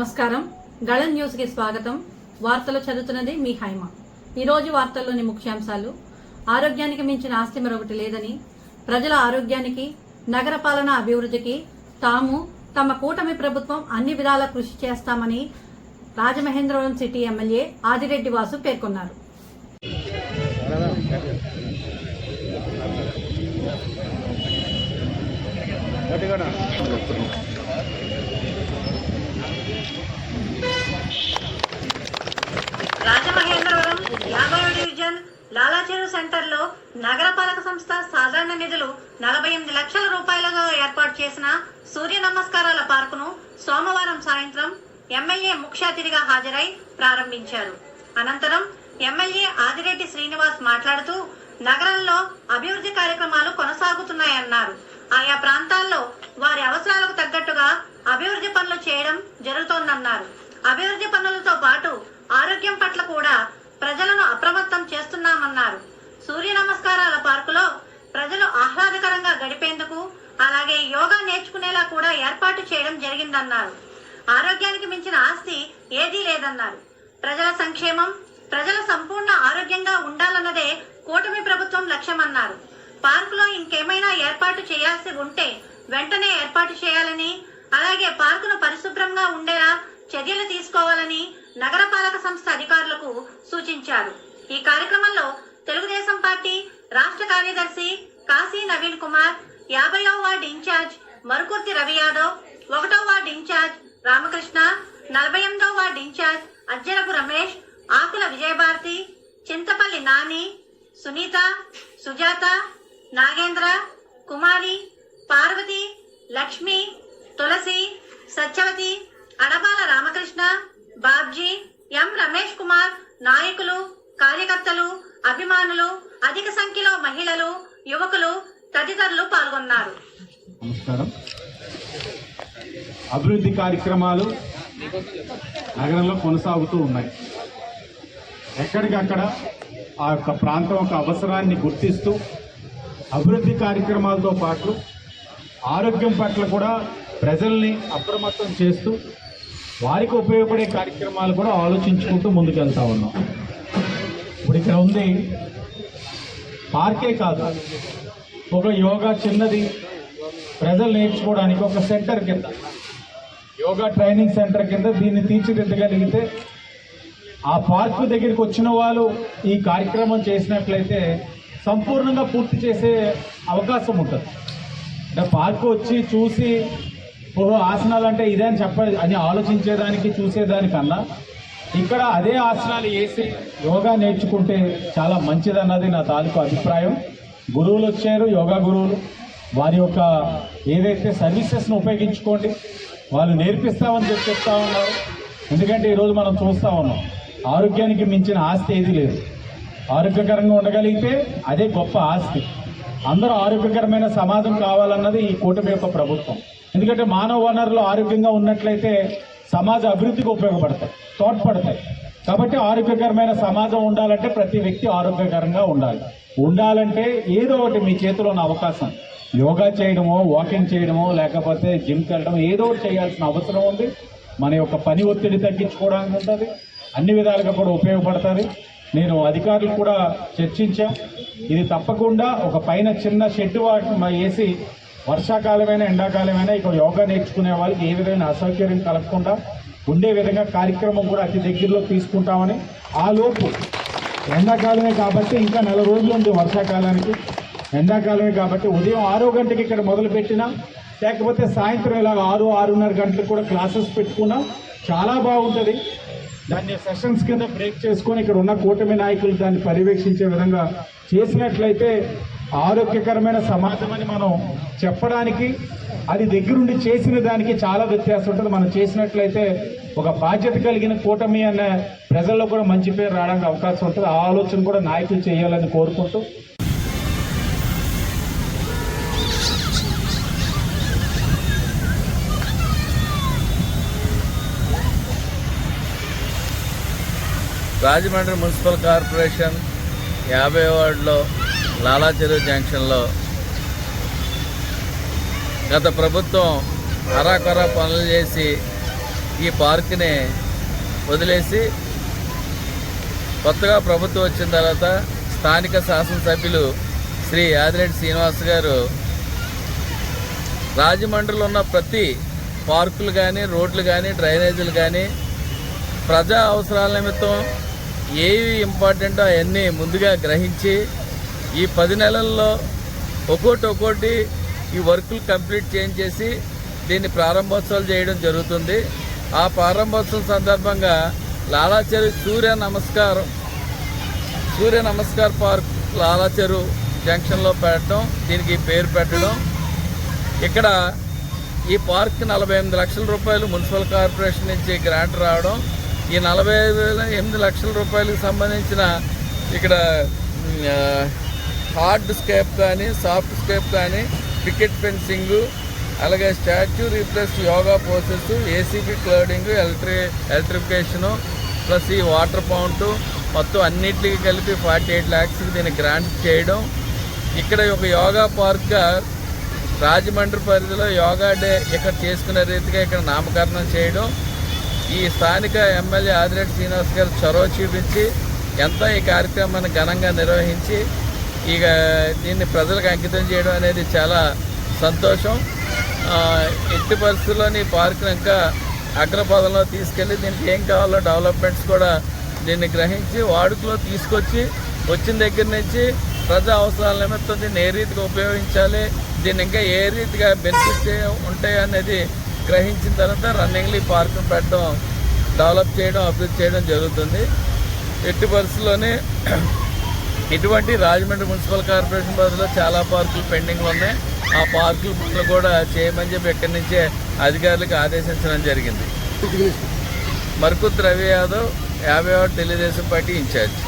నమస్కారం. గళన్ న్యూస్కి స్వాగతం. వార్తలు చదువుతున్నది మీ హైమ. ఈరోజు వార్తల్లోని ముఖ్యాంశాలు. ఆరోగ్యానికి మించిన ఆస్తి మరొకటి లేదని ప్రజల ఆరోగ్యానికి నగర పాలన అభివృద్ధికి తాము తమ కూటమి ప్రభుత్వం అన్ని విధాల కృషి చేస్తామని రాజమహేంద్రవరం సిటీ ఎమ్మెల్యే ఆదిరెడ్డి వాసు పేర్కొన్నారు. రాజమహేంద్రవరం యాభై డివిజన్ సెంటర్లో నగరపాలక సంస్థ సాధారణ నిధులు నలభై ఎనిమిది లక్షల రూపాయలతో ఏర్పాటు చేసిన సూర్య నమస్కారాల పార్కును సోమవారం సాయంత్రం ఎమ్మెల్యే ముఖ్య అతిథిగా హాజరై ప్రారంభించారు. అనంతరం ఎమ్మెల్యే ఆదిరెడ్డి శ్రీనివాస్ మాట్లాడుతూ నగరంలో అభివృద్ధి కార్యక్రమాలు కొనసాగుతున్నాయన్నారు. ఆయా ప్రాంతాల్లో వారి అవసరాలకు తగ్గట్టుగా అభివృద్ధి పనులు చేయడం జరుగుతోందన్నారు. అభివృద్ధి పనులతో పాటు ఆరోగ్యం పట్ల కూడా ప్రజలను అప్రమత్తం చేస్తున్నామన్నారు. సూర్య నమస్కారాల పార్కులో ప్రజలు ఆహ్లాదకరంగా గడిపేందుకు అలాగే యోగా నేర్చుకునేలా కూడా ఏర్పాటు చేయడం జరిగిందన్నారు. ఆరోగ్యానికి మించిన ఆస్తి ఏదీ లేదన్నారు. ప్రజల సంక్షేమం ప్రజల సంపూర్ణ ఆరోగ్యంగా ఉండాలన్నదే కూటమి ప్రభుత్వం లక్ష్యమన్నారు. పార్కులో ఇంకేమైనా ఏర్పాటు చేయాల్సి ఉంటే వెంటనే ఏర్పాటు చేయాలని అలాగే పార్కును పరిశుభ్రంగా ఉండేలా చర్యలు తీసుకోవాలని నగరపాలక సంస్థ అధికారులకు సూచించారు. ఈ కార్యక్రమంలో తెలుగుదేశం పార్టీ రాష్ట్ర కార్యదర్శి కాశీ నవీన్ కుమార్ యాభైవ వార్డు ఇన్ఛార్జ్ మరుకుర్తి రవి యాదవ్ ఒకటో వార్డు ఇన్ఛార్జ్ రామకృష్ణ నలభై ఎనిమిదో ward incharge Ajjarapu Ramesh Akula Vijayabharathi Chintapalli Nani Sunitha Sujatha Nagendra Kumari Parvathi Lakshmi Tulasi Satyavathi Adabala Ramakrishna Babji M Ramesh Kumar నాయకులు కార్యకర్తలు అభిమానులు అధిక సంఖ్యలో మహిళలు యువకులు తదితరులు పాల్గొన్నారు. నమస్కారం. అభివృద్ధి కార్యక్రమాలు నగరంలో కొనసాగుతూ ఉన్నాయి. ఎక్కడికక్కడ ఆ యొక్క ప్రాంతం యొక్క అవసరాన్ని గుర్తిస్తూ అభివృద్ధి కార్యక్రమాలతో పాటు ఆరోగ్యం పట్ల కూడా ప్రజల్ని అప్రమత్తం చేస్తూ వారికి ఉపయోగపడే కార్యక్రమాలు కూడా ఆలోచించుకుంటూ ముందుకెళ్తా ఉన్నాం. ఇప్పుడు ఇక్కడ ఉంది. పార్కే కాదు. ఒక యోగా చిన్నది. ప్రజలు నేర్చుకోవడానికి ఒక సెంటర్ కింద. యోగా ట్రైనింగ్ సెంటర్ కింద దీన్ని తీర్చిదిద్దగలిగితే ఆ పార్కు దగ్గరికి వచ్చిన వాళ్ళు ఈ కార్యక్రమం చేసినట్లయితే సంపూర్ణంగా పూర్తి చేసే అవకాశం ఉంటుంది. అంటే పార్కు వచ్చి చూసి ఓహో ఆసనాలు అంటే ఇదే అని చెప్ప అని ఆలోచించేదానికి చూసేదానికన్నా ఇక్కడ అదే ఆసనాలు వేసి యోగా నేర్చుకుంటే చాలా మంచిదన్నది నా తాలూకు అభిప్రాయం. గురువులు వచ్చారు యోగా గురువులు. వారి యొక్క ఏదైతే సర్వీసెస్ను ఉపయోగించుకోండి వాళ్ళు నేర్పిస్తామని చెప్పి చెప్తా ఉన్నారు. ఎందుకంటే ఈరోజు మనం చూస్తూ ఉన్నాం ఆరోగ్యానికి మించిన ఆస్తి ఏది లేదు. ఆరోగ్యకరంగా ఉండగలిగితే అదే గొప్ప ఆస్తి. అందరూ ఆరోగ్యకరమైన సమాజం కావాలన్నది ఈ కూటమి యొక్క ప్రభుత్వం. ఎందుకంటే మానవ వనరులు ఆరోగ్యంగా ఉన్నట్లయితే సమాజ అభివృద్ధికి ఉపయోగపడతాయి తోడ్పడతాయి. కాబట్టి ఆరోగ్యకరమైన సమాజం ఉండాలంటే ప్రతి వ్యక్తి ఆరోగ్యకరంగా ఉండాలి. ఉండాలంటే ఏదో ఒకటి మీ చేతిలో ఉన్న అవకాశం. యోగా చేయడమో వాకింగ్ చేయడమో లేకపోతే జిమ్కి వెళ్ళడం ఏదో ఒకటి చేయాల్సిన అవసరం ఉంది. మన యొక్క పని ఒత్తిడి తగ్గించుకోవడానికి ఉంటుంది. అన్ని విధాలుగా కూడా ఉపయోగపడుతుంది. నేను అధికారులు కూడా చర్చించాం. ఇది తప్పకుండా ఒక పైన చిన్న షెడ్ వాటి వేసి వర్షాకాలమైనా ఎండాకాలమైనా ఇక యోగా నేర్చుకునే వాళ్ళకి ఏ విధమైన అసౌకర్యం కలగకుండా ఉండే విధంగా కార్యక్రమం కూడా అతి దగ్గరలో తీసుకుంటామని ఆలోపు ఎండాకాలమే కాబట్టి ఇంకా నెల రోజులు ఉంది వర్షాకాలానికి. ఎండాకాలమే కాబట్టి ఉదయం ఆరో గంటకి ఇక్కడ మొదలుపెట్టినా లేకపోతే సాయంత్రం ఇలాగ ఆరు ఆరున్నర గంటలకు కూడా క్లాసెస్ పెట్టుకున్నా చాలా బాగుంటుంది. దాన్ని సెషన్స్ కింద బ్రేక్ చేసుకొని ఇక్కడ ఉన్న కూటమి నాయకులు దాన్ని పర్యవేక్షించే విధంగా చేసినట్లయితే ఆరోగ్యకరమైన సమాజం అని మనం చెప్పడానికి అది దగ్గరుండి చేసిన దానికి చాలా వ్యత్యాసం ఉంటుంది. మనం చేసినట్లయితే ఒక బాధ్యత కలిగిన కూటమి అనే ప్రజల్లో కూడా మంచి పేరు రావడానికి అవకాశం ఉంటుంది. ఆ ఆలోచన కూడా నాయకులు చేయాలని కోరుకుంటూ. రాజమండ్రి మున్సిపల్ కార్పొరేషన్ యాభై వార్డులో లాలా చెరువు జంక్షన్లో గత ప్రభుత్వం అరాకొర పనులు చేసి ఈ పార్క్ని వదిలేసి కొత్తగా ప్రభుత్వం వచ్చిన తర్వాత స్థానిక శాసనసభ్యులు శ్రీ యాదిరెడ్డి శ్రీనివాస్ గారు రాజమండ్రిలో ఉన్న ప్రతి పార్కులు కానీ రోడ్లు కానీ డ్రైనేజీలు కానీ ప్రజా అవసరాల నిమిత్తం ఏవి ఇంపార్టెంటో అవన్నీ ముందుగా గ్రహించి ఈ పది నెలల్లో ఒక్కోటి ఒక్కోటి ఈ వర్కులు కంప్లీట్ చేయించేసి దీన్ని ప్రారంభోత్సవాలు చేయడం జరుగుతుంది. ఆ ప్రారంభోత్సవం సందర్భంగా లాలాచెరు సూర్య నమస్కారం సూర్య నమస్కార్ పార్క్ లాలాచెరు జంక్షన్లో పెట్టడం దీనికి పేరు పెట్టడం. ఇక్కడ ఈ పార్క్ నలభై ఎనిమిది లక్షల రూపాయలు మున్సిపల్ కార్పొరేషన్ నుంచి గ్రాంట్ రావడం. ఈ నలభై వేల ఎనిమిది లక్షల రూపాయలకు సంబంధించిన ఇక్కడ హార్డ్ స్కేప్ కానీ సాఫ్ట్ స్కేప్ కానీ పికెట్ ఫెన్సింగ్ అలాగే statue replace yoga poses ACP cladding ఎలక్ట్రి electrification plus ఈ వాటర్ పౌంట్ మొత్తం అన్నిటికీ కలిపి ఫార్టీ ఎయిట్ ల్యాక్స్కి దీన్ని గ్రాంట్ చేయడం. ఇక్కడ ఒక యోగా పార్క్గా రాజమండ్రి పరిధిలో యోగా డే ఇక్కడ చేసుకునే రీతిగా ఇక్కడ నామకరణం చేయడం. ఈ స్థానిక ఎమ్మెల్యే ఆదిరెడ్డి శ్రీనివాస్ గారు చొరవ చూపించి ఎంతో ఈ కార్యక్రమాన్ని ఘనంగా నిర్వహించి ఇక దీన్ని ప్రజలకు అంకితం చేయడం అనేది చాలా సంతోషం. ఎట్టి పరిస్థితుల్లోని ఈ పార్కును ఇంకా అగ్రపదంలో తీసుకెళ్ళి దీనికి ఏం కావాలో డెవలప్మెంట్స్ కూడా దీన్ని గ్రహించి వాడుకలో తీసుకొచ్చి వచ్చిన దగ్గర నుంచి ప్రజా అవసరాల నిమిత్తం దీన్ని ఏ రీతిగా ఉపయోగించాలి దీన్ని ఇంకా ఏ రీతిగా బెనిఫిట్స్ ఉంటాయి అనేది గ్రహించిన తర్వాత రన్నింగ్లీ పార్కును పెట్టడం డెవలప్ చేయడం అభివృద్ధి చేయడం జరుగుతుంది. ఎట్టి పరిస్థితుల్లోనే ఇటువంటి రాజమండ్రి మున్సిపల్ కార్పొరేషన్ పరిధిలో చాలా పార్కులు పెండింగ్లు ఉన్నాయి. ఆ పార్కులు పనులు కూడా చేయమని చెప్పి ఎక్కడి నుంచే అధికారులకు ఆదేశించడం జరిగింది. మర్కుత్ రవి యాదవ్ యాభై ఆరు తెలుగుదేశం పార్టీ ఇన్ఛార్జ్.